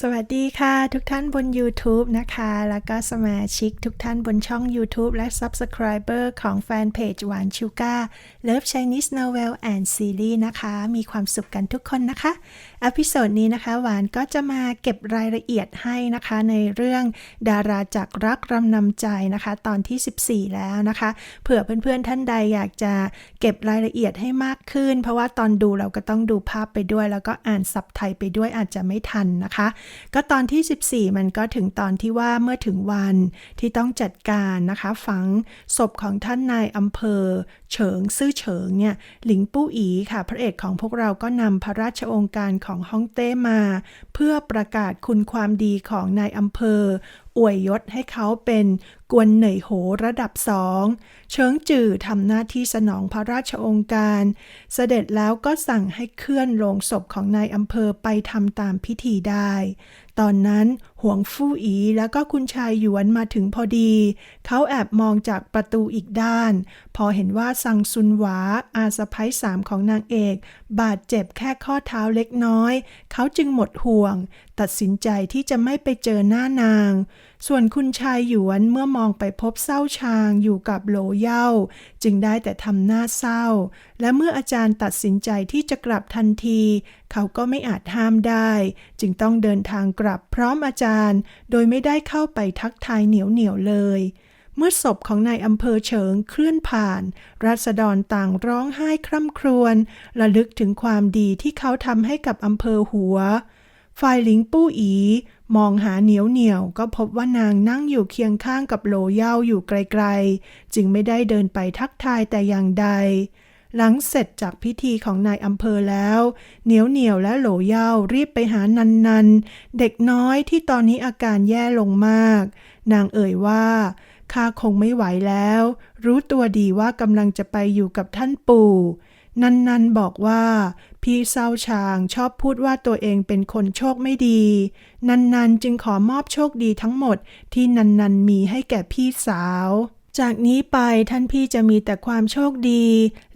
สวัสดีค่ะทุกท่านบน YouTube นะคะ แล้วก็สมาชิกทุกท่านบนช่อง YouTube และ Subscriber ของแฟนเพจหวานชูก้า Love Chinese Novel and Series นะคะ มีความสุขกันทุกคนนะคะอพิโซดนี้นะคะหวานก็จะมาเก็บรายละเอียดให้นะคะ ในเรื่องดาราจากรักรำนำใจนะคะ ตอนที่ 14 แล้วนะคะ เผื่อเพื่อนๆท่านใดอยากจะเก็บรายละเอียดให้มากขึ้น เพราะว่าตอนดูเราก็ต้องดูภาพไปด้วย แล้วก็อ่านซับไทยไปด้วยอาจจะไม่ทันนะคะก็ตอนที่ 14 มันก็ถึงตอนที่ว่าเมื่อถึงวันที่ต้องจัดการนะคะ ฝังศพของท่านนายอำเภอ เฉิงซื่อเฉิงเนี่ยหลิงปู้อีค่ะ พระเอกของพวกเราก็นำพระราชองค์การของฮ่องเต้มา เพื่อประกาศคุณความดีของนายอำเภออวยยศให้เขาเป็นกวนเหน่ยโหระดับสองเฉิงจื่อทำหน้าที่สนองพระราชองค์การ เสด็จแล้วก็สั่งให้เคลื่อนโลงศพของนายอำเภอไปทำตามพิธีได้ตอนนั้นหวงฟู่อีแล้วก็คุณชายหยวนมาถึงพอดี เขาแอบมองจากประตูอีกด้าน พอเห็นว่าซังซุนหวาอาสะพ้ยสามของนางเอก บาดเจ็บแค่ข้อเท้าเล็กน้อย เขาจึงหมดห่วง ตัดสินใจที่จะไม่ไปเจอหน้านาง ส่วนคุณชายหยวนเมื่อมองไปพบเศร้าชางอยู่กับโหลเย่าจึงได้แต่ทำหน้าเศร้า และเมื่ออาจารย์ตัดสินใจที่จะกลับทันที เขาก็ไม่อาจห้ามได้ จึงต้องเดินทางกลับพร้อมอาจารย์ โดยไม่ได้เข้าไปทักทายเหนียวเหนียวเลย เมื่อศพของนายอำเภอเฉิงเคลื่อนผ่านรัษฎรต่างร้องไห้คร่ำครวญระลึกถึงความดีที่เขาทำให้กับอำเภอหัว ฝ่ายหลิงปู้อี มองหาเหนียวเหนียวก็พบว่านางนั่งอยู่เคียงข้างกับโหลเย่าอยู่ไกลๆ จึงไม่ได้เดินไปทักทายแต่อย่างใด หลังเสร็จจากพิธีของนายอำเภอแล้ว เหนียวเหนียวและโหลเย่ารีบไปหานันนันเด็กน้อยที่ตอนนี้อาการแย่ลงมาก นางเอ่ยว่าข้าคงไม่ไหวแล้ว รู้ตัวดีว่ากำลังจะไปอยู่กับท่านปู่ นันนันบอกว่า พี่เศร้าชางชอบพูดว่าตัวเองเป็นคนโชคไม่ดี นันนันจึงขอมอบโชคดีทั้งหมดที่นันนันมีให้แก่พี่สาว จากนี้ไปท่านพี่จะมีแต่ความโชคดี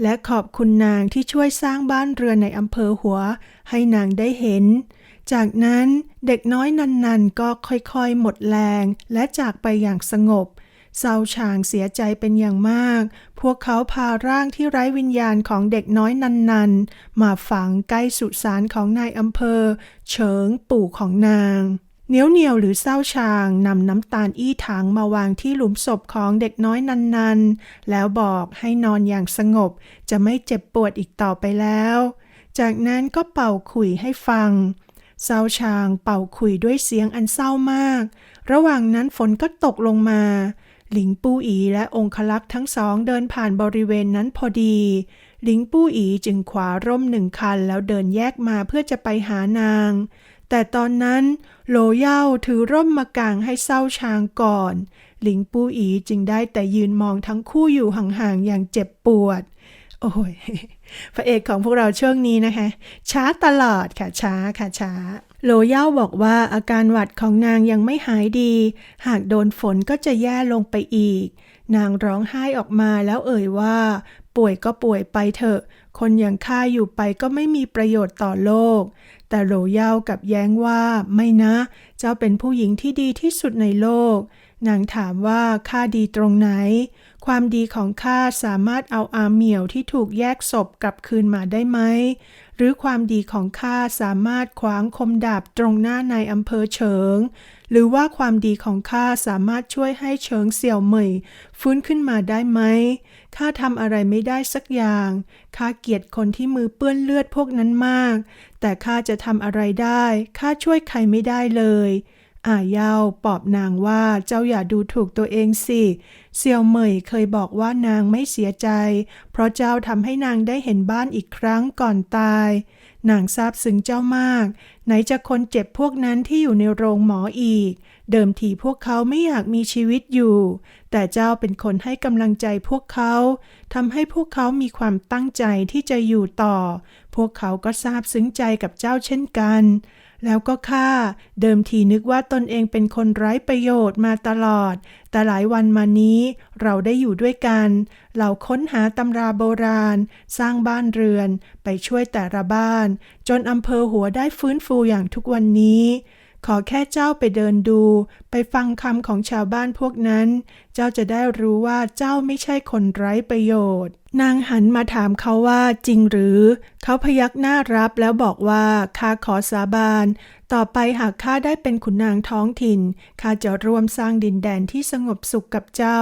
และขอบคุณนางที่ช่วยสร้างบ้านเรือนในอำเภอหัว ให้นางได้เห็น จากนั้นเด็กน้อยนันๆก็ค่อยๆ หมดแรงและจากไปอย่างสงบ เศร้าชางเสียใจเป็นอย่างมาก พวกเขาพาร่างที่ไร้วิญญาณของเด็กน้อยนันๆ มาฝังใกล้สุสานของนายอำเภอ เฉิงปู่ของนางเหนียวเหนียวหรือเศร้าชางนำน้ำตาลอี้ถังมาวางที่หลุมศพของเด็กน้อยนันๆ แล้วบอกให้นอนอย่างสงบ จะไม่เจ็บปวดอีกต่อไปแล้ว จากนั้นก็เป่าขุยให้ฟังเศร้าชางเป่าขุยด้วยเสียงอันเศร้ามาก ระหว่างนั้นฝนก็ตกลงมา หลิงปู้อีและองคลักษ์ทั้งสองเดินผ่านบริเวณนั้นพอดี หลิงปู้อีจึงขวาร่มหนึ่งคันแล้วเดินแยกมาเพื่อจะไปหานาง แต่ตอนนั้นโหลเย่าถือร่มมากางให้เศร้าชางก่อน หลิงปู้อีจึงได้แต่ยืนมองทั้งคู่อยู่ห่างๆอย่างเจ็บปวด โอ้ยพระเอกของพวกเราช่วงนี้นะคะ ช้าตลอดค่ะช้าค่ะช้า โลเย่าบอกว่าอาการหวัดของนางยังไม่หายดี หากโดนฝนก็จะแย่ลงไปอีก นางร้องไห้ออกมาแล้วเอ่ยว่า ป่วยก็ป่วยไปเถอะ คนอย่างข้าอยู่ไปก็ไม่มีประโยชน์ต่อโลก แต่โลเย่ากับแย้งว่าไม่นะ เจ้าเป็นผู้หญิงที่ดีที่สุดในโลก นางถามว่าข้าดีตรงไหน ความดีของข้าสามารถเอาอาเหมียวที่ถูกแยกศพกลับคืนมาได้ไหม หรือความดีของข้าสามารถขวางคมดาบตรงหน้านายอำเภอเฉิง หรือว่าความดีของข้าสามารถช่วยให้เฉิงเสี่ยวเหมยฟื้นขึ้นมาได้ไหมข้าทำอะไรไม่ได้สักอย่างข้าเกลียดคนที่มือเปื้อนเลือดพวกนั้นมาก แต่ข้าจะทำอะไรได้ข้าช่วยใครไม่ได้เลย อาเยาปอบนางว่าเจ้าอย่าดูถูกตัวเองสิเซียวเหมยเคยบอกว่านางไม่เสียใจ เพราะเจ้าทำให้นางได้เห็นบ้านอีกครั้งก่อนตาย นางซาบซึ้งเจ้ามาก ไหนจะคนเจ็บพวกนั้นที่อยู่ในโรงหมออีก เดิมทีพวกเขาไม่อยากมีชีวิตอยู่ แต่เจ้าเป็นคนให้กำลังใจพวกเขาทำให้พวกเขามีความตั้งใจที่จะอยู่ต่อ พวกเขาก็ซาบซึ้งใจกับเจ้าเช่นกัน แล้วก็ข้าเดิมทีนึกว่าตนเองเป็นคนไร้ประโยชน์มาตลอด แต่หลายวันมานี้เราได้อยู่ด้วยกัน เราค้นหาตำราโบราณ สร้างบ้านเรือน ไปช่วยแต่ละบ้าน จนอำเภอหัวได้ฟื้นฟูอย่างทุกวันนี้ ขอแค่เจ้าไปเดินดู ไปฟังคำของชาวบ้านพวกนั้น เจ้าจะได้รู้ว่าเจ้าไม่ใช่คนไร้ประโยชน์ นางหันมาถามเขาว่าจริงหรือ เขาพยักหน้ารับแล้วบอกว่าข้าขอสาบาน ต่อไปหากข้าได้เป็นขุนนางท้องถิ่นข้าจะร่วมสร้างดินแดนที่สงบสุขกับเจ้า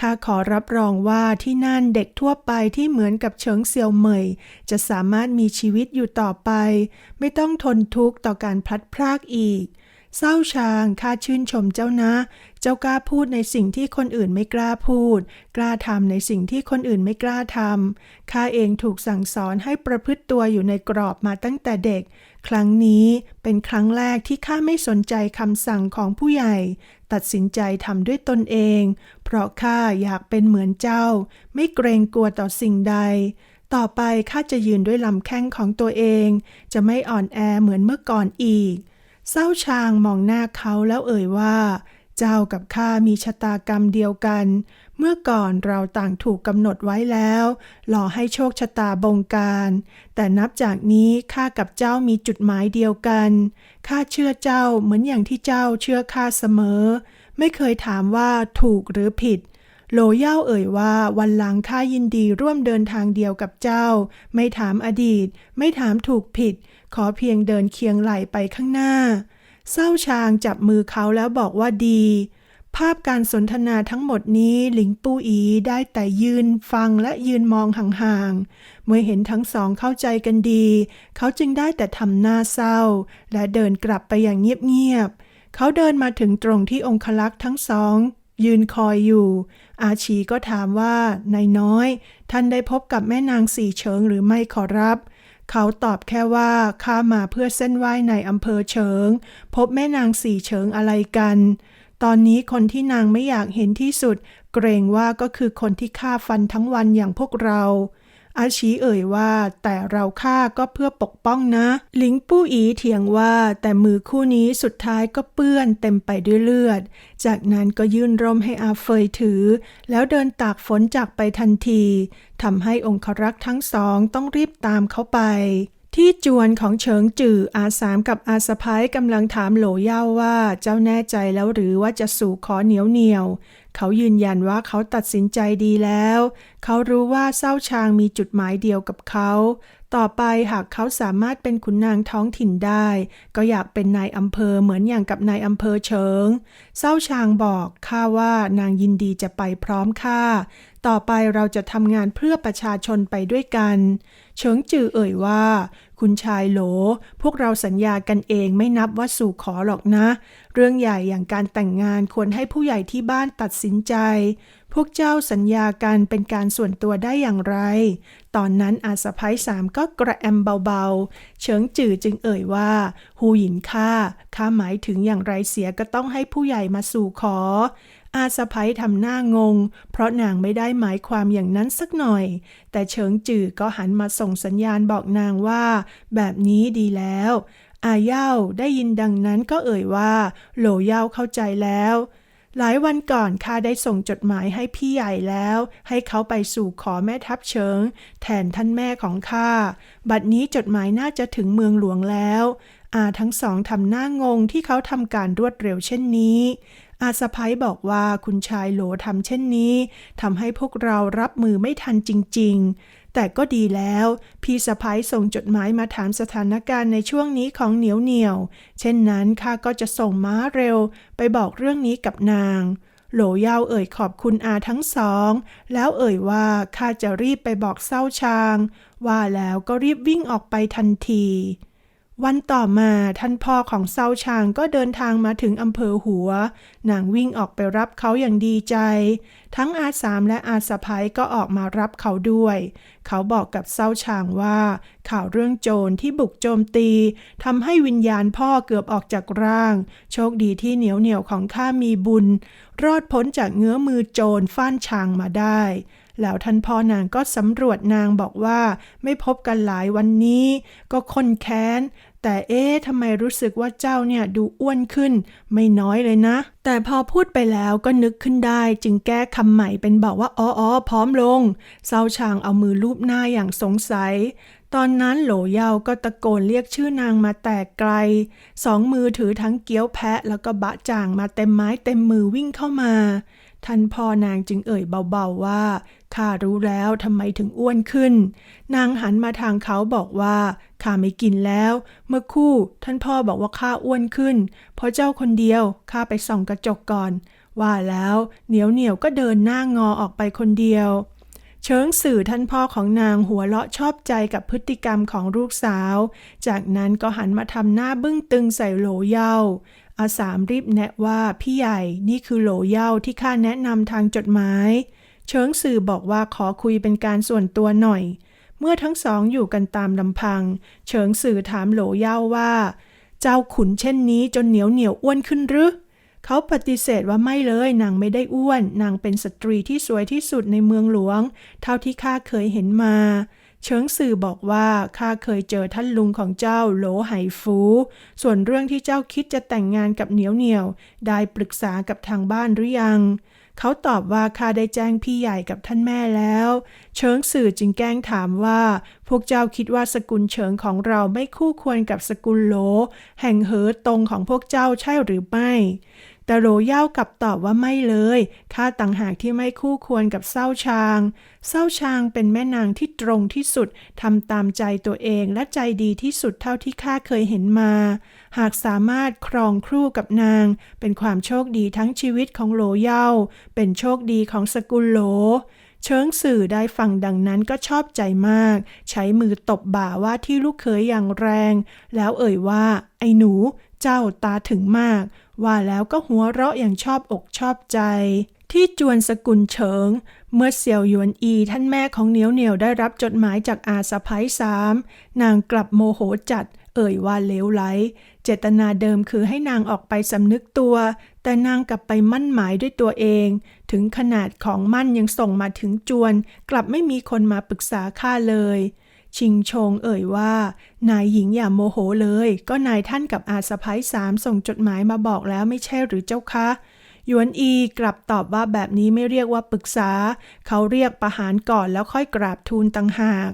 ข้าขอรับรองว่าที่นั่นเด็กทั่วไปที่เหมือนกับเฉิงเซียวเหมย จะสามารถมีชีวิตอยู่ต่อไป ไม่ต้องทนทุกข์ต่อการพลัดพรากอีก เศร้าชางข้าชื่นชมเจ้านะ เจ้ากล้าพูดในสิ่งที่คนอื่นไม่กล้าพูด กล้าทำในสิ่งที่คนอื่นไม่กล้าทำข้าเองถูกสั่งสอนให้ประพฤติตัวอยู่ในกรอบมาตั้งแต่เด็ก ครั้งนี้เป็นครั้งแรกที่ข้าไม่สนใจคำสั่งของผู้ใหญ่ ตัดสินใจทำด้วยตนเอง เพราะข้าอยากเป็นเหมือนเจ้า ไม่เกรงกลัวต่อสิ่งใดต่อไปข้าจะยืนด้วยลำแข้งของตัวเอง จะไม่อ่อนแอเหมือนเมื่อก่อนอีก เศร้าชางมองหน้าเขาแล้วเอ่ยว่า เจ้ากับข้ามีชะตากรรมเดียวกัน เมื่อก่อนเราต่างถูกกำหนดไว้แล้วหล่อให้โชคชะตาบงการ แต่นับจากนี้ข้ากับเจ้ามีจุดหมายเดียวกันข้าเชื่อเจ้าเหมือนอย่างที่เจ้าเชื่อข้าเสมอ ไม่เคยถามว่าถูกหรือผิด โหลเย่าเอ่ยว่าวันหลังข้ายินดีร่วมเดินทางเดียวกับเจ้า ไม่ถามอดีต ไม่ถามถูกผิด ขอเพียงเดินเคียงไหลไปข้างหน้า เศร้าชางจับมือเขาแล้วบอกว่าดี ภาพการสนทนาทั้งหมดนี้หลิงปูอีได้แต่ยืนฟังและยืนมองห่างๆ เมื่อเห็นทั้งสองเข้าใจกันดี เขาจึงได้แต่ทำหน้าเศร้า และเดินกลับไปอย่างเงียบๆเขาเดินมาถึงตรงที่องคลักษ์ทั้งสอง ยืนคอยอยู่ อาชีก็ถามว่านายน้อย ท่านได้พบกับแม่นางสี่เฉิงหรือไม่ขอรับ เขาตอบแค่ว่าข้ามาเพื่อเส้นไหว้ในอำเภอเฉิง พบแม่นางสี่เฉิงอะไรกัน ตอนนี้คนที่นางไม่อยากเห็นที่สุด เกรงว่าก็คือคนที่ฆ่าฟันทั้งวันอย่างพวกเรา อาชีเอ่ยว่า แต่เราฆ่าก็เพื่อปกป้องนะ หลิงปู้อีเถียงว่า แต่มือคู่นี้สุดท้ายก็เปื้อนเต็มไปด้วยเลือด จากนั้นก็ยื่นร่มให้อาเฟยถือ แล้วเดินตากฝนจากไปทันทีทำให้องครักษ์ทั้งสองต้องรีบตามเขาไปที่จวนของเฉิงจื่ออาสามกับอาสะพ้ายกำลังถามโหลเย่าว่าเจ้าแน่ใจแล้วหรือว่าจะสู่ขอเหนียวเหนียว เขายืนยันว่าเขาตัดสินใจดีแล้ว เขารู้ว่าเศร้าชางมีจุดหมายเดียวกับเขา ต่อไปหากเขาสามารถเป็นขุนนางท้องถิ่นได้ ก็อยากเป็นนายอำเภอเหมือนอย่างกับนายอำเภอเฉิง เศร้าชางบอกข้าว่านางยินดีจะไปพร้อมข้า ต่อไปเราจะทำงานเพื่อประชาชนไปด้วยกัน เฉิงจือเอ่ยว่า คุณชายโหล พวกเราสัญญากันเองไม่นับว่าสู่ขอหรอกนะ เรื่องใหญ่อย่างการแต่งงานควรให้ผู้ใหญ่ที่บ้านตัดสินใจ พวกเจ้าสัญญากันเป็นการส่วนตัวได้อย่างไร ตอนนั้นอาสะพ้ยสามก็กระแอมเบาๆ เฉิงจือจึงเอ่ยว่า หูหยินข้าข้าหมายถึงอย่างไรเสียก็ต้องให้ผู้ใหญ่มาสู่ขอ อาสะพ้ยทำหน้างง เพราะนางไม่ได้หมายความอย่างนั้นสักหน่อย แต่เฉิงจื่อก็หันมาส่งสัญญาณบอกนางว่า แบบนี้ดีแล้ว อาเย่าได้ยินดังนั้นก็เอ่ยว่า โหลเย่าเข้าใจแล้ว หลายวันก่อนข้าได้ส่งจดหมายให้พี่ใหญ่แล้ว ให้เขาไปสู่ขอแม่ทัพเฉิง แทนท่านแม่ของข้า บัดนี้จดหมายน่าจะถึงเมืองหลวงแล้วอาทั้งสองทำหน้างงที่เขาทำการรวดเร็วเช่นนี้อาสะพ้ยบอกว่าคุณชายโหลทำเช่นนี้ทำให้พวกเรารับมือไม่ทันจริง ๆ แต่ก็ดีแล้ว พี่สะพ้ยส่งจดหมายมาถามสถานการณ์ในช่วงนี้ของเหนียวเหนียว เช่นนั้นข้าก็จะส่งม้าเร็ว ไปบอกเรื่องนี้กับนาง โหลยาวเอ่ยขอบคุณอาทั้งสอง แล้วเอ่ยว่าข้าจะรีบไปบอกเศร้าชาง ว่าแล้วก็รีบวิ่งออกไปทันที วันต่อมาท่านพ่อของเซาชางก็เดินทางมาถึงอำเภอหัว นางวิ่งออกไปรับเขาอย่างดีใจ ทั้งอาสามและอาสะพ้ยก็ออกมารับเขาด้วย เขาบอกกับเซาชางว่า ข่าวเรื่องโจรที่บุกโจมตีทำให้วิญญาณพ่อเกือบออกจากร่าง โชคดีที่เหนียวเหนียวของข้ามีบุญ รอดพ้นจากเงื้อมือโจรฟ้านชางมาได้ แล้วท่านพ่อนางก็สำรวจนางบอกว่า ไม่พบกันหลายวันนี้ ก็คนแค้น แต่เอ๊ะทำไมรู้สึกว่าเจ้าเนี่ยดูอ้วนขึ้น ไม่น้อยเลยนะ แต่พอพูดไปแล้วก็นึกขึ้นได้ จึงแก้คำใหม่เป็นบอกว่าอ๋อออพร้อมลงเซาชางเอามือลูบหน้าอย่างสงสัยตอนนั้นโหลเยาก็ตะโกนเรียกชื่อนางมาแต่ไกล สองมือถือทั้งเกี้ยวแพะแล้วก็บะจ่างมาเต็มไม้เต็มมือวิ่งเข้ามา ท่านพ่อนางจึงเอ่ยเบาๆว่าข้ารู้แล้วทำไมถึงอ้วนขึ้น นางหันมาทางเขาบอกว่าข้าไม่กินแล้ว เมื่อคู่ท่านพ่อบอกว่าข้าอ้วนขึ้น เพราะเจ้าคนเดียวข้าไปส่องกระจกก่อน ว่าแล้วเหนียวเหนียวก็เดินหน้างอออกไปคนเดียว เชิงสื่อท่านพ่อของนางหัวเราะชอบใจกับพฤติกรรมของลูกสาว จากนั้นก็หันมาทำหน้าบึ้งตึงใส่โหลเยา อาสามรีบแนะว่าพี่ใหญ่นี่คือโหลเย้าที่ข้าแนะนำทางจดหมาย เชิงสื่อบอกว่าขอคุยเป็นการส่วนตัวหน่อย เมื่อทั้งสองอยู่กันตามลำพังเฉิงสื่อถามโหลเย้าว่า เจ้าขุนเช่นนี้จนเหนียวเหนียวอ้วนขึ้นหรือเขาปฏิเสธว่าไม่เลยนางไม่ได้อ้วน นางเป็นสตรีที่สวยที่สุดในเมืองหลวง เท่าที่ข้าเคยเห็นมา เฉิงสื่อบอกว่าข้าเคยเจอท่านลุงของเจ้าโหลไหฟู ส่วนเรื่องที่เจ้าคิดจะแต่งงานกับเหนียวเหนียว ได้ปรึกษากับทางบ้านหรือยัง เขาตอบว่าข้าได้แจ้งพี่ใหญ่กับท่านแม่แล้ว เฉิงสื่อจึงแกล้งถามว่า พวกเจ้าคิดว่าสกุลเฉิงของเราไม่คู่ควรกับสกุลโหล แห่งเหอตรงของพวกเจ้าใช่หรือไม่ แต่โหลเย่ากลับตอบว่าไม่เลย ข้าต่างหากที่ไม่คู่ควรกับเศร้าชาง เศร้าชางเป็นแม่นางที่ตรงที่สุด ทำตามใจตัวเองและใจดีที่สุดเท่าที่ข้าเคยเห็นมา หากสามารถครองครู่กับนาง เป็นความโชคดีทั้งชีวิตของโหลเย่า เป็นโชคดีของสกุลโหลเชิงสื่อได้ฟังดังนั้นก็ชอบใจมาก ใช้มือตบบ่าว่าที่ลูกเขยอย่างแรง แล้วเอ่ยว่า ไอ้หนู เจ้าตาถึงมาก ว่าแล้วก็หัวเราะอย่างชอบอกชอบใจ ที่จวนสกุลเฉิง เมื่อเสี่ยวหยวนอีท่านแม่ของเหนียวเหนียวได้รับจดหมายจากอาสะพ้ายสามนางกลับโมโหจัด เอ่ยว่าเลวไหล เจตนาเดิมคือให้นางออกไปสำนึกตัว แต่นางกลับไปมั่นหมายด้วยตัวเอง ถึงขนาดของมั่นยังส่งมาถึงจวน กลับไม่มีคนมาปรึกษาข้าเลย ชิงชงเอ่ยว่า นายหญิงอย่าโมโหเลย ก็นายท่านกับอาสะพ้ายสามส่งจดหมายมาบอกแล้วไม่ใช่หรือเจ้าคะหยวนอีกลับตอบว่าแบบนี้ไม่เรียกว่าปรึกษา เขาเรียกประหารก่อนแล้วค่อยกราบทูลต่างหาก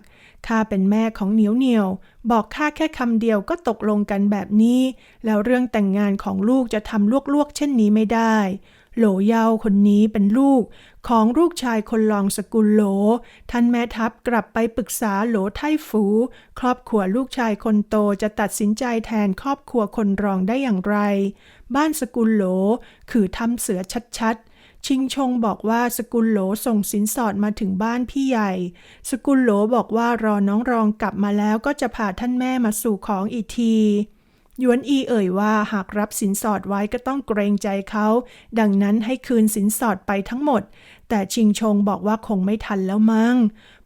ข้าเป็นแม่ของเหนียวเหนียว บอกข้าแค่คำเดียวก็ตกลงกันแบบนี้ แล้วเรื่องแต่งงานของลูกจะทำลวกๆเช่นนี้ไม่ได้ โหลเยาคนนี้เป็นลูก ของลูกชายคนรองสกุลโหล ท่านแม่ทัพกลับไปปรึกษาโหลไทฝู ครอบครัวลูกชายคนโตจะตัดสินใจแทนครอบครัวคนรองได้อย่างไร บ้านสกุลโหลคือทำเสือชัดๆชิงชงบอกว่าสกุลโหลส่งสินสอดมาถึงบ้านพี่ใหญ่ สกุลโหลบอกว่ารอน้องรองกลับมาแล้วก็จะพาท่านแม่มาสู่ของอีกที หยวนอีเอ่ยว่าหากรับสินสอดไว้ก็ต้องเกรงใจเขา ดังนั้นให้คืนสินสอดไปทั้งหมด แต่ชิงชงบอกว่าคงไม่ทันแล้วมั้ง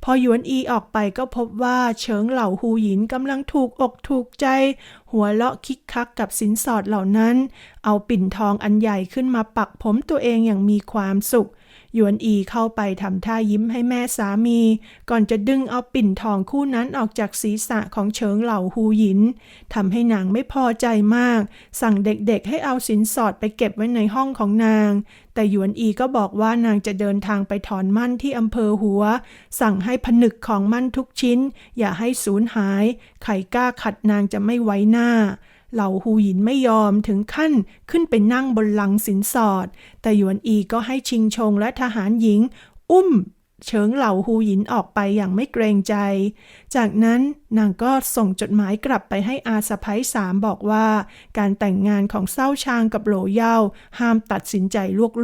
พอหยวนอีออกไปก็พบว่าเฉิงเหล่าฮูหยินกำลังถูกอกถูกใจ หัวเราะคิกคักกับสินสอดเหล่านั้น เอาปิ่นทองอันใหญ่ขึ้นมาปักผมตัวเองอย่างมีความสุข ยวนอีเข้าไปทำท่ายิ้มให้แม่สามี ก่อนจะดึงเอาปิ่นทองคู่นั้นออกจากศีรษะของเฉิงเหล่าฮูหยินทำให้นางไม่พอใจมาก สั่งเด็กๆให้เอาสินสอดไปเก็บไว้ในห้องของนาง แต่หยวนอีก็บอกว่านางจะเดินทางไปถอนมั่นที่อำเภอหัว สั่งให้ผนึกของมั่นทุกชิ้น อย่าให้สูญหาย ใครกล้าขัดนางจะไม่ไว้หน้า เหล่าฮูหยินไม่ยอมถึงขั้นขึ้นไปนั่งบนหลังสินสอด แต่หยวนอีก็ให้ชิงชงและทหารหญิง อุ้มเฉิงเหล่าฮูหยินออกไปอย่างไม่เกรงใจ จากนั้นนางก็ส่งจดหมายกลับไปให้อาสะพ้ยสามบอกว่า การแต่งงานของเศร้าชางกับโหลเย่าห้ามตัดสินใจ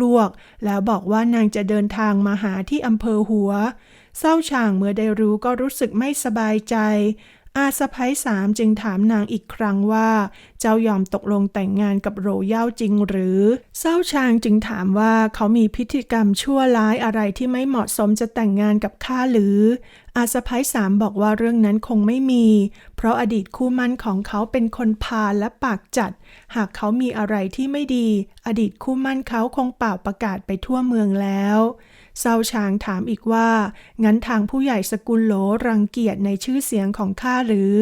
ลวกๆ แล้วบอกว่านางจะเดินทางมาหาที่อำเภอหัว เศร้าชางเมื่อได้รู้ก็รู้สึกไม่สบายใจ อาสะพ้ยสามจึงถามนางอีกครั้งว่า เจ้ายอมตกลงแต่งงานกับโรเย่าจริงหรือเศร้าชางจึงถามว่าเขามีพฤติกรรมชั่วร้ายอะไรที่ไม่เหมาะสมจะแต่งงานกับข้าหรือ อาสะพ้ยสามบอกว่าเรื่องนั้นคงไม่มี เพราะอดีตคู่มั่นของเขาเป็นคนพาลและปากจัด หากเขามีอะไรที่ไม่ดี อดีตคู่มั่นเขาคงเป่าประกาศไปทั่วเมืองแล้ว เซาชางถามอีกว่า งั้นทางผู้ใหญ่สกุลโหลรังเกียจในชื่อเสียงของข้าหรือ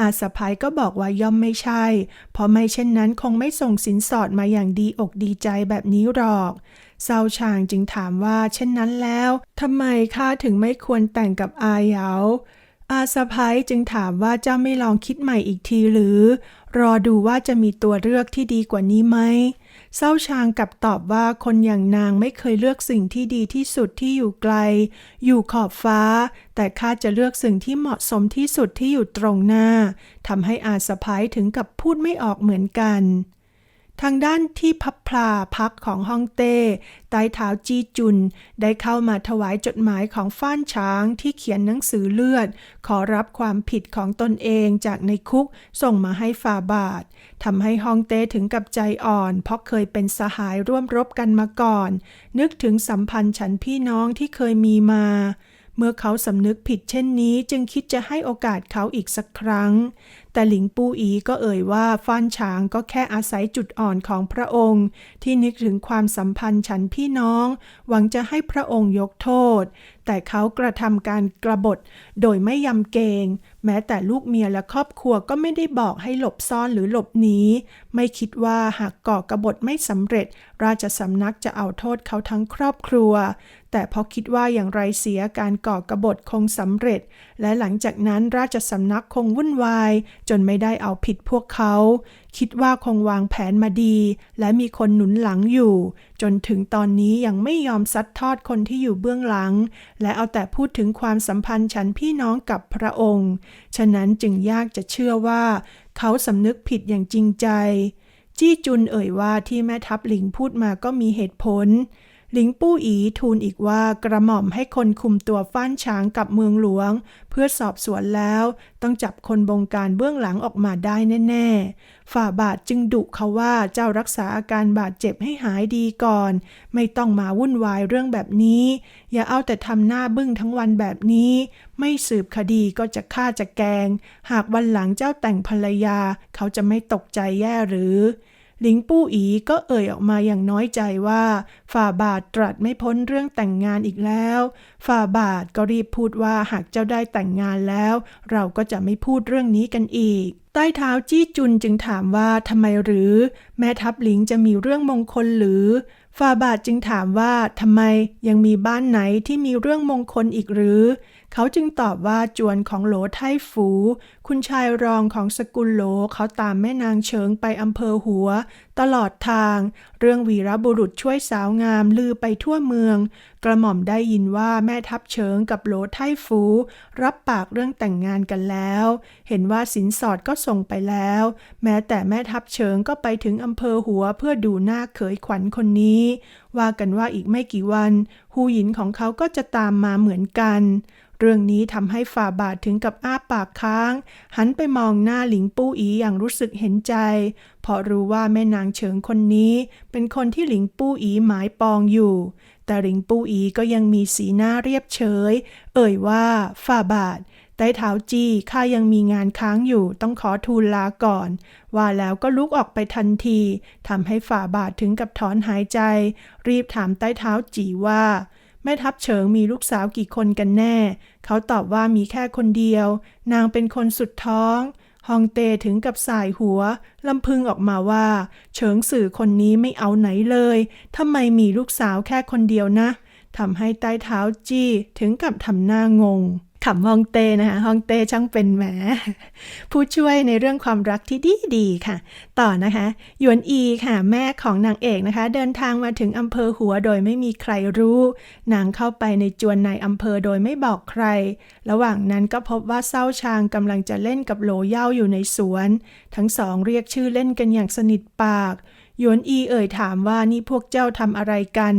อาสะพายก็บอกว่าย่อมไม่ใช่ เพราะไม่เช่นนั้นคงไม่ส่งสินสอดมาอย่างดีอกดีใจแบบนี้หรอกเซาชางจึงถามว่าเช่นนั้นแล้วทำไมข้าถึงไม่ควรแต่งกับอาเหยา อาสะพ้ายจึงถามว่าเจ้าไม่ลองคิดใหม่อีกทีหรือ รอดูว่าจะมีตัวเลือกที่ดีกว่านี้ไหมเศร้าชางกับตอบว่าคนอย่างนางไม่เคยเลือกสิ่งที่ดีที่สุดที่อยู่ไกล อยู่ขอบฟ้า แต่ข้าจะเลือกสิ่งที่เหมาะสมที่สุดที่อยู่ตรงหน้าทำให้อาสะพ้ายถึงกับพูดไม่ออกเหมือนกัน ทางด้านที่พับพลาพักของฮ่องเต้ใต้เท้าจีจุน ได้เข้ามาถวายจดหมายของฟ้านช้างที่เขียนหนังสือเลือด ขอรับความผิดของตนเองจากในคุกส่งมาให้ฟาบาททำให้ฮ่องเต้ถึงกับใจอ่อน เพราะเคยเป็นสหายร่วมรบกันมาก่อน นึกถึงสัมพันธ์ฉันพี่น้องที่เคยมีมา เมื่อเขาสำนึกผิดเช่นนี้จึงคิดจะให้โอกาสเขาอีกสักครั้ง แต่หลิงปูอีก็เอ่ยว่าฟ้านฉางก็แค่อาศัยจุดอ่อนของพระองค์ ที่นึกถึงความสัมพันธ์ฉันพี่น้อง หวังจะให้พระองค์ยกโทษ แต่เขากระทำการกระบฏโดยไม่ยำเกรงแม้แต่ลูกเมียและครอบครัวก็ไม่ได้บอกให้หลบซ่อนหรือหลบหนีไม่คิดว่าหากก่อกระบฏไม่สำเร็จ ราชสำนักจะเอาโทษเขาทั้งครอบครัว แต่พราะคิดว่าอย่างไรเสียการก่อกระบฏคงสำเร็จ และหลังจากนั้นราชสำนักคงวุ่นวายจนไม่ได้เอาผิดพวกเขา คิดว่าคงวางแผนมาดี และมีคนหนุนหลังอยู่ จนถึงตอนนี้ยังไม่ยอมซัดทอดคนที่อยู่เบื้องหลัง และเอาแต่พูดถึงความสัมพันธ์ฉันพี่น้องกับพระองค์ ฉะนั้นจึงยากจะเชื่อว่า เขาสำนึกผิดอย่างจริงใจ จี้จุนเอ่ยว่าที่แม่ทัพหลิงพูดมาก็มีเหตุผล หลิงปู้อีทูลอีกว่ากระหม่อมให้คนคุมตัวฟ้านช้างกับเมืองหลวง เพื่อสอบสวนแล้วต้องจับคนบงการเบื้องหลังออกมาได้แน่ ๆ ฝ่าบาทจึงดุเขาว่าเจ้ารักษาอาการบาดเจ็บให้หายดีก่อน ไม่ต้องมาวุ่นวายเรื่องแบบนี้ อย่าเอาแต่ทำหน้าบึ้งทั้งวันแบบนี้ ไม่สืบคดีก็จะฆ่าจะแกง หากวันหลังเจ้าแต่งภรรยา เขาจะไม่ตกใจแย่หรือ หลิงปู้อีก็เอ่ยออกมาอย่างน้อยใจว่า ฝ่าบาทตรัสไม่พ้นเรื่องแต่งงานอีกแล้ว ฝ่าบาทก็รีบพูดว่าหากเจ้าได้แต่งงานแล้ว เราก็จะไม่พูดเรื่องนี้กันอีก ใต้เท้าจี้จุนจึงถามว่าทำไมหรือ แม่ทัพหลิงจะมีเรื่องมงคลหรือฝ่าบาทจึงถามว่าทำไมยังมีบ้านไหนที่มีเรื่องมงคลอีกหรือ เขาจึงตอบว่าจวนของโหลไทฝู คุณชายรองของสกุลโหลเขาตามแม่นางเฉิงไปอำเภอหัว ตลอดทาง เรื่องวีรบุรุษช่วยสาวงามลือไปทั่วเมือง กระหม่อมได้ยินว่าแม่ทัพเฉิงกับโหลไทฝู รับปากเรื่องแต่งงานกันแล้ว เห็นว่าสินสอดก็ส่งไปแล้ว แม้แต่แม่ทัพเฉิงก็ไปถึงอำเภอหัวเพื่อดูหน้าเขยขวัญคนนี้ ว่ากันว่าอีกไม่กี่วัน หูหยินของเขาก็จะตามมาเหมือนกัน เรื่องนี้ทำให้ฝ่าบาทถึงกับอ้าปากค้าง หันไปมองหน้าหลิงปู้อีอย่างรู้สึกเห็นใจ เพราะรู้ว่าแม่นางเฉิงคนนี้ เป็นคนที่หลิงปู้อีหมายปองอยู่ แต่หลิงปู้อีก็ยังมีสีหน้าเรียบเฉย เอ่ยว่าฝ่าบาทใต้เท้าจี้ข้ายังมีงานค้างอยู่ต้องขอทูลลาก่อน ว่าแล้วก็ลุกออกไปทันทีทำให้ฝ่าบาทถึงกับถอนหายใจ รีบถามใต้เท้าจีว่า แม่ทัพเฉิงมีลูกสาวกี่คนกันแน่ เขาตอบว่ามีแค่คนเดียว นางเป็นคนสุดท้อง ฮองเตถึงกับสายหัวลำพึงออกมาว่า เฉิงสื่อคนนี้ไม่เอาไหนเลยทำไมมีลูกสาวแค่คนเดียวนะทำให้ใต้เท้าจี้ถึงกับทำหน้างง ขำฮองเต้นะคะฮองเต้ช่างเป็นแหมผู้ช่วยในเรื่องความรักที่ดีดีค่ะ ต่อนะคะหยวนอีค่ะ แม่ของนางเอกนะคะ เดินทางมาถึงอำเภอหัวโดยไม่มีใครรู้นางเข้าไปในจวนในอำเภอโดยไม่บอกใคร ระหว่างนั้นก็พบว่าเศร้าชางกำลังจะเล่นกับโหลเย้าอยู่ในสวน ทั้งสองเรียกชื่อเล่นกันอย่างสนิทปาก หยวนอีเอ่ยถามว่านี่พวกเจ้าทำอะไรกัน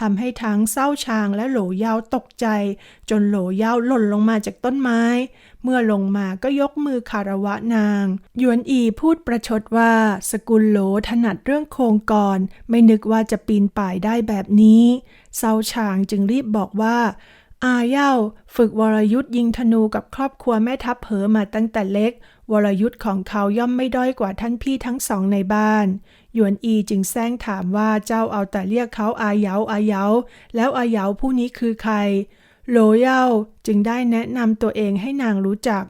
ทำให้ทั้งเศร้าชางและโหลย้าตกใจ จนโหลย้าหล่นลงมาจากต้นไม้ เมื่อลงมาก็ยกมือคารวะนางหยวนอีพูดประชดว่า สกุลโหลถนัดเรื่องโครงกรไม่นึกว่าจะปีนป่ายได้แบบนี้ เศร้าชางจึงรีบบอกว่า อาเย่าฝึกวรยุทธ์ยิงธนูกับครอบครัวแม่ทัพเหอมาตั้งแต่เล็ก วรยุทธ์ของเขาย่อมไม่ด้อยกว่าท่านพี่ทั้งสองในบ้าน หยวนอีจึงแซงถามว่าเจ้าเอาแต่เรียกเขาอาเยาอาเยาแล้วอาเยาผู้นี้คือใคร โหลเย่าจึงได้แนะนำตัวเองให้นางรู้จัก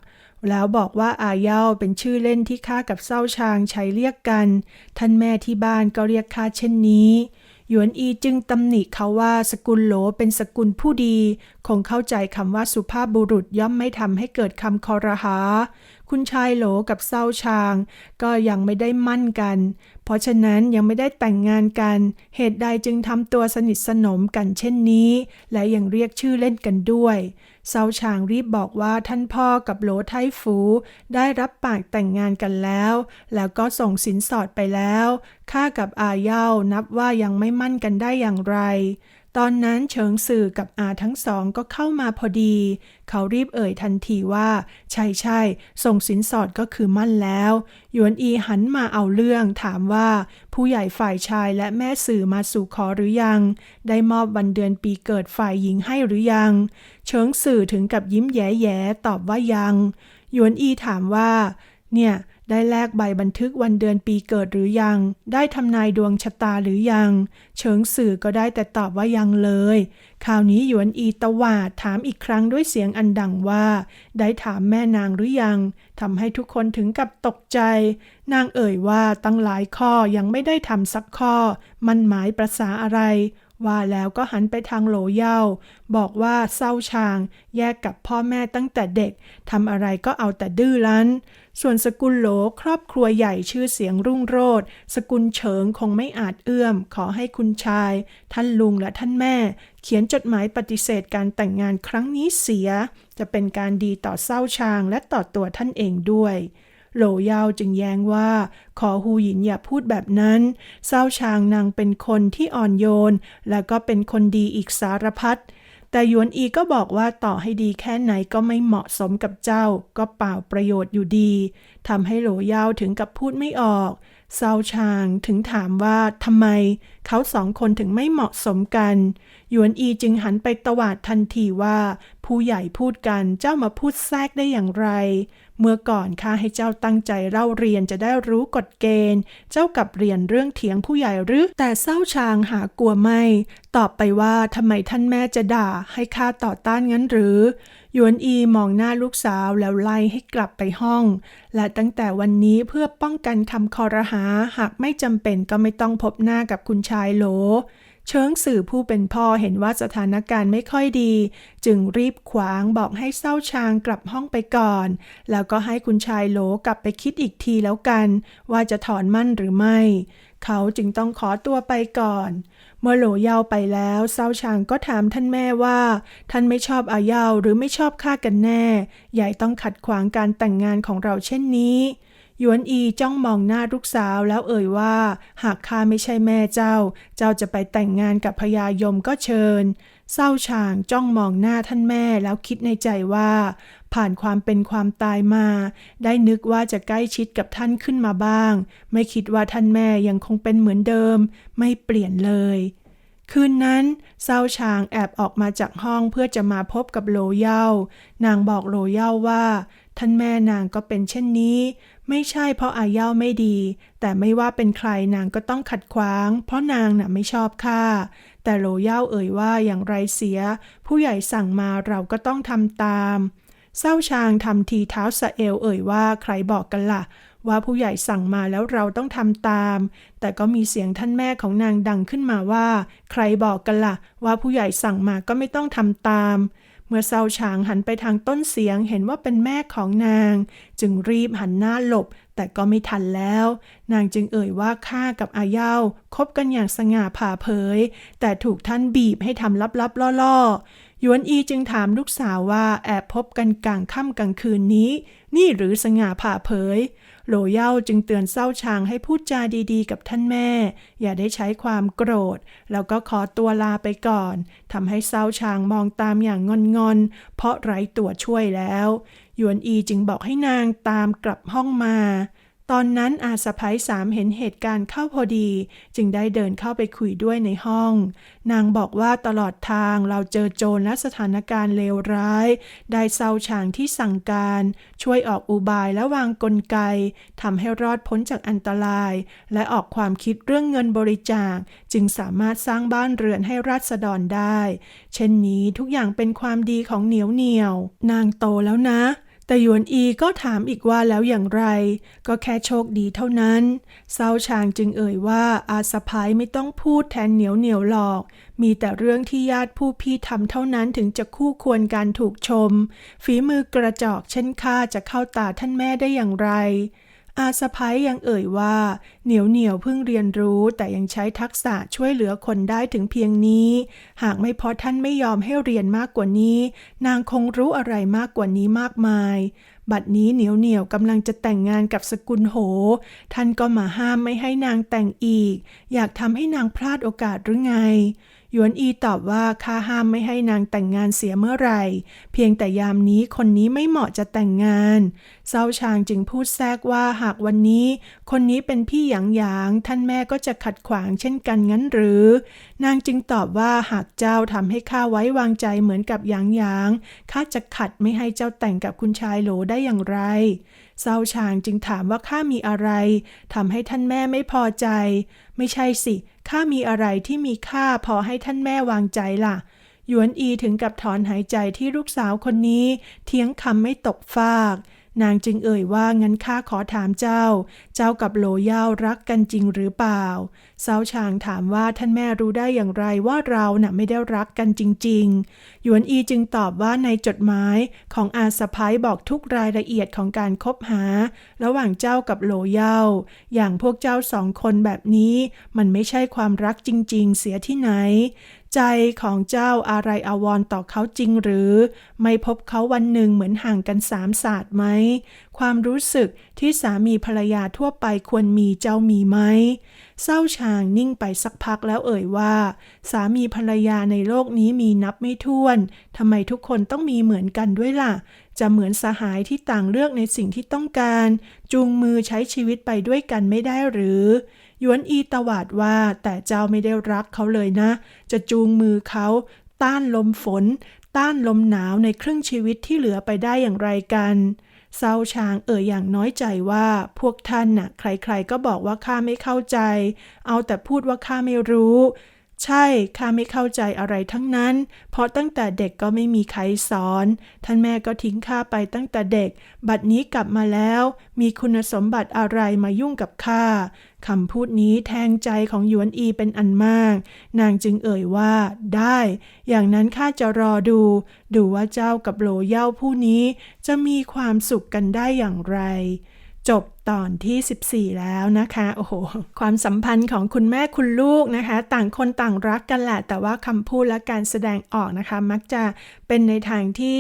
แล้วบอกว่าอาเย่าเป็นชื่อเล่นที่ข้ากับเศร้าชางใช้เรียกกัน ท่านแม่ที่บ้านก็เรียกข้าเช่นนี้ หยวนอีจึงตำหนิเขาว่าสกุลโหลเป็นสกุลผู้ดี คงเข้าใจคำว่าสุภาพบุรุษย่อมไม่ทำให้เกิดคำคอรหา คุณชายโหลกับเศร้าชาง ก็ยังไม่ได้มั่นกัน เพราะฉะนั้นยังไม่ได้แต่งงานกัน เหตุใดจึงทำตัวสนิทสนมกันเช่นนี้ และยังเรียกชื่อเล่นกันด้วย เซาชางรีบบอกว่าท่านพ่อกับโหลไทฟู ได้รับปากแต่งงานกันแล้ว แล้วก็ส่งสินสอดไปแล้วข้ากับอาเย่านับว่ายังไม่มั่นกันได้อย่างไร ตอนนั้นเฉิงสื่อกับอาทั้งสองก็เข้ามาพอดี เขารีบเอ่ยทันทีว่า ใช่ใช่ส่งสินสอดก็คือมั่นแล้ว หยวนอีหันมาเอาเรื่องถามว่า ผู้ใหญ่ฝ่ายชายและแม่สื่อมาสู่ขอหรือยัง ได้มอบวันเดือนปีเกิดฝ่ายหญิงให้หรือยัง เฉิงสื่อถึงกับยิ้มแย่ๆตอบว่ายัง หยวนอีถามว่า เนี่ย ได้แลกใบบันทึกวันเดือนปีเกิดหรือยัง ได้ทำนายดวงชะตาหรือยัง เฉิงสื่อก็ได้แต่ตอบว่ายังเลย คราวนี้หยวนอีตวาดถามอีกครั้งด้วยเสียงอันดังว่า ได้ถามแม่นางหรือยังทำให้ทุกคนถึงกับตกใจ นางเอ่ยว่าตั้งหลายข้อยังไม่ได้ทำสักข้อ มันหมายประษาอะไร ว่าแล้วก็หันไปทางโหลเย่าบอกว่าเศร้าชาง แยกกับพ่อแม่ตั้งแต่เด็กทำอะไรก็เอาแต่ดื้อรั้น ส่วนสกุลโหลครอบครัวใหญ่ชื่อเสียงรุ่งโรจน์สกุลเฉิงคงไม่อาจเอื้อม ขอให้คุณชาย ท่านลุงและท่านแม่ เขียนจดหมายปฏิเสธการแต่งงานครั้งนี้เสีย จะเป็นการดีต่อเศร้าชางและต่อตัวท่านเองด้วย โหลยาวจึงแย้งว่า ขอฮูหยินอย่าพูดแบบนั้นเศร้าชางนางเป็นคนที่อ่อนโยน และก็เป็นคนดีอีกสารพัดแต่หยวนอีก็บอกว่าต่อให้ดีแค่ไหนก็ไม่เหมาะสมกับเจ้า ก็เปล่าประโยชน์อยู่ดีทำให้โหลยาวถึงกับพูดไม่ออกเซาชางถึงถามว่าทำไม เขาสองคนถึงไม่เหมาะสมกัน หยวนอีจึงหันไปตวาดทันทีว่า ผู้ใหญ่พูดกันเจ้ามาพูดแทรกได้อย่างไร เมื่อก่อนข้าให้เจ้าตั้งใจเล่าเรียนจะได้รู้กฎเกณฑ์ เจ้ากับเรียนเรื่องเถียงผู้ใหญ่หรือ แต่เศร้าชางหากลัวไม่ ตอบไปว่าทำไมท่านแม่จะด่าให้ข้าต่อต้านงั้นหรือหยวนอีมองหน้าลูกสาวแล้วไล่ให้กลับไปห้อง และตั้งแต่วันนี้เพื่อป้องกันคำคอรหาหากไม่จำเป็นก็ไม่ต้องพบหน้ากับคุณชายโหล เชิงสื่อผู้เป็นพ่อเห็นว่าสถานการณ์ไม่ค่อยดี จึงรีบขวางบอกให้เศร้าชางกลับห้องไปก่อน แล้วก็ให้คุณชายโหลกลับไปคิดอีกทีแล้วกัน ว่าจะถอนมั่นหรือไม่ เขาจึงต้องขอตัวไปก่อน เมื่อโหลเยาไปแล้วเศร้าชางก็ถามท่านแม่ว่า ท่านไม่ชอบอาเยาหรือไม่ชอบข้ากันแน่ยายต้องขัดขวางการแต่งงานของเราเช่นนี้ หยวนอีจ้องมองหน้าลูกสาวแล้วเอ่ยว่า หากข้าไม่ใช่แม่เจ้า เจ้าจะไปแต่งงานกับพญายมก็เชิญ เศร้าชางจ้องมองหน้าท่านแม่แล้วคิดในใจว่า ผ่านความเป็นความตายมา ได้นึกว่าจะใกล้ชิดกับท่านขึ้นมาบ้าง ไม่คิดว่าท่านแม่ยังคงเป็นเหมือนเดิม ไม่เปลี่ยนเลยคืนนั้นเศร้าชางแอบออกมาจากห้องเพื่อจะมาพบกับโลเย่านางบอกโลเย่าว่า ท่านแม่นางก็เป็นเช่นนี้ ไม่ใช่เพราะอาเย่าไม่ดี แต่ไม่ว่าเป็นใครนางก็ต้องขัดขวาง เพราะนางน่ะไม่ชอบข้าแต่โลเย่าเอ่ยว่าอย่างไรเสีย ผู้ใหญ่สั่งมาเราก็ต้องทำตามเศร้าชางทำทีเท้าสะเอลเอ่ยว่าใครบอกกันละ่ะ ว่าผู้ใหญ่สั่งมาแล้วเราต้องทำตาม แต่ก็มีเสียงท่านแม่ของนางดังขึ้นมาว่า ใครบอกกันละ่ะ ว่าผู้ใหญ่สั่งมาก็ไม่ต้องทำตาม เมื่อเศร้าชางหันไปทางต้นเสียงเห็นว่าเป็นแม่ของนาง จึงรีบหันหน้าหลบ แต่ก็ไม่ทันแล้ว นางจึงเอ่ยว่าข้ากับอาเย้าคบกันอย่างสง่าผ่าเผย แต่ถูกท่านบีบให้ทำลับๆล่อๆยวนอีจึงถามลูกสาวว่าแอบพบกันกลางค่ำกลางคืนนี้ นี่หรือสง่าผ่าเผย โหลเย่าจึงเตือนเศร้าชางให้พูดจาดีๆ กับท่านแม่ อย่าได้ใช้ความโกรธ แล้วก็ขอตัวลาไปก่อนทำให้เศร้าชางมองตามอย่างงอนๆ เพราะไร้ตัวช่วยแล้ว หยวนอีจึงบอกให้นางตามกลับห้องมา ตอนนั้นอาสะพ้ยสามเห็นเหตุการณ์เข้าพอดี จึงได้เดินเข้าไปคุยด้วยในห้อง นางบอกว่าตลอดทางเราเจอโจรและสถานการณ์เลวร้าย ได้เซาฉางที่สั่งการ ช่วยออกอุบายและวางกลไกทำให้รอดพ้นจากอันตราย และออกความคิดเรื่องเงินบริจาค จึงสามารถสร้างบ้านเรือนให้ราษฎรได้ เช่นนี้ทุกอย่างเป็นความดีของเหนียวเหนียว นางโตแล้วนะ แต่หยวนอีก็ถามอีกว่าแล้วอย่างไร ก็แค่โชคดีเท่านั้นเซาชางจึงเอ่ยว่าอาสะพายไม่ต้องพูดแทนเหนียวเหนียวหลอก มีแต่เรื่องที่ญาติผู้พี่ทำเท่านั้นถึงจะคู่ควรการถูกชม ฝีมือกระจอกเช่นข้าจะเข้าตาท่านแม่ได้อย่างไร อาสะพ้ยยังเอ่ยว่า เหนียวเหนียวเพิ่งเรียนรู้แต่ยังใช้ทักษะช่วยเหลือคนได้ถึงเพียงนี้ หากไม่เพราะท่านไม่ยอมให้เรียนมากกว่านี้ นางคงรู้อะไรมากกว่านี้มากมาย บัดนี้เหนียวเหนียวกำลังจะแต่งงานกับสกุลโห ท่านก็มาห้ามไม่ให้นางแต่งอีก อยากทำให้นางพลาดโอกาสหรือไง หยวนอีตอบว่าข้าห้ามไม่ให้นางแต่งงานเสียเมื่อไหร่ เพียงแต่ยามนี้คนนี้ไม่เหมาะจะแต่งงานเซาชางจึงพูดแทรกว่าหากวันนี้ คนนี้เป็นพี่หยางหยางท่านแม่ก็จะขัดขวางเช่นกันงั้นหรือ นางจึงตอบว่าหากเจ้าทำให้ข้าไว้วางใจเหมือนกับหยางหยางข้าจะขัดไม่ให้เจ้าแต่งกับคุณชายโหลได้อย่างไรเซาชางจึงถามว่าข้ามีอะไรทำให้ท่านแม่ไม่พอใจ ไม่ใช่สิ ข้ามีอะไรที่มีค่าพอให้ท่านแม่วางใจล่ะ หยวนอีถึงกับถอนหายใจที่ลูกสาวคนนี้เทียงคำไม่ตกฟาก นางจึงเอ่ยว่างั้นข้าขอถามเจ้า เจ้ากับโหลเย่ารักกันจริงหรือเปล่าเซาชางถามว่าท่านแม่รู้ได้อย่างไรว่าเราน่ะไม่ได้รักกันจริงๆ หยวนอีจึงตอบว่าในจดหมายของอาสะพ้ายบอกทุกรายละเอียดของการคบหา ระหว่างเจ้ากับโหลเย่าอย่างพวกเจ้าสองคนแบบนี้ มันไม่ใช่ความรักจริง ๆ เสียที่ไหน ใจของเจ้าอะไรอาวรต่อเขาจริงหรือ ไม่พบเขาวันหนึ่งเหมือนห่างกันสามศาสตร์ไหม ความรู้สึกที่สามีภรรยาทั่วไปควรมีเจ้ามีไหม เศร้าชางนิ่งไปสักพักแล้วเอ่ยว่า สามีภรรยาในโลกนี้มีนับไม่ถ้วนทำไมทุกคนต้องมีเหมือนกันด้วยล่ะ จะเหมือนสหายที่ต่างเลือกในสิ่งที่ต้องการ จูงมือใช้ชีวิตไปด้วยกันไม่ได้หรือ หยวนอีตวาดว่าแต่เจ้าไม่ได้รักเขาเลยนะ จะจูงมือเขาต้านลมฝน ต้านลมหนาวในครึ่งชีวิตที่เหลือไปได้อย่างไรกันเซาช้างเอ่ยอย่างน้อยใจว่าพวกท่านน่ะ ใครๆก็บอกว่าข้าไม่เข้าใจ เอาแต่พูดว่าข้าไม่รู้ ใช่ ข้าไม่เข้าใจอะไรทั้งนั้น เพราะตั้งแต่เด็กก็ไม่มีใครสอน ท่านแม่ก็ทิ้งข้าไปตั้งแต่เด็ก บัดนี้กลับมาแล้ว มีคุณสมบัติอะไรมายุ่งกับข้าคำพูดนี้แทงใจของหยวนอีเป็นอันมาก นางจึงเอ่ยว่า ได้ อย่างนั้นข้าจะรอดู ดูว่าเจ้ากับโหลเย่าผู้นี้ จะมีความสุขกันได้อย่างไร จบ ตอนที่ 14 แล้วนะคะโอ้โหความสัมพันธ์ของคุณแม่คุณลูกนะคะ ต่างคนต่างรักกันแหละ แต่ว่าคำพูดและการแสดงออกนะคะ มักจะเป็นในทางที่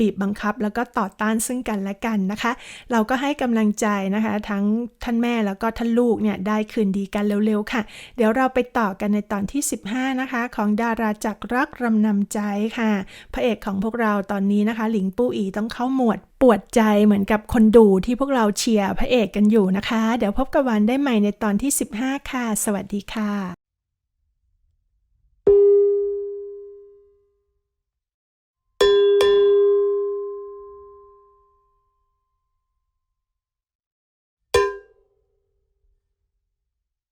บีบบังคับ แล้วก็ต่อต้านซึ่งกันและกันนะคะ เราก็ให้กำลังใจนะคะ ทั้งท่านแม่แล้วก็ท่านลูกเนี่ยได้คืนดีกันเร็วๆค่ะ เดี๋ยวเราไปต่อกันในตอนที่ 15 นะคะ ของดาราจักรรักรำนำใจค่ะ พระเอกของพวกเราตอนนี้นะคะ หลิงปูอีต้องเข้าหมวดปวดใจเหมือนกับคนดูที่พวกเราเชียร์พระเอกกันอยู่นะคะ เดี๋ยวพบกับวันได้ใหม่ในตอนที่ 15 ค่ะ สวัสดีค่ะ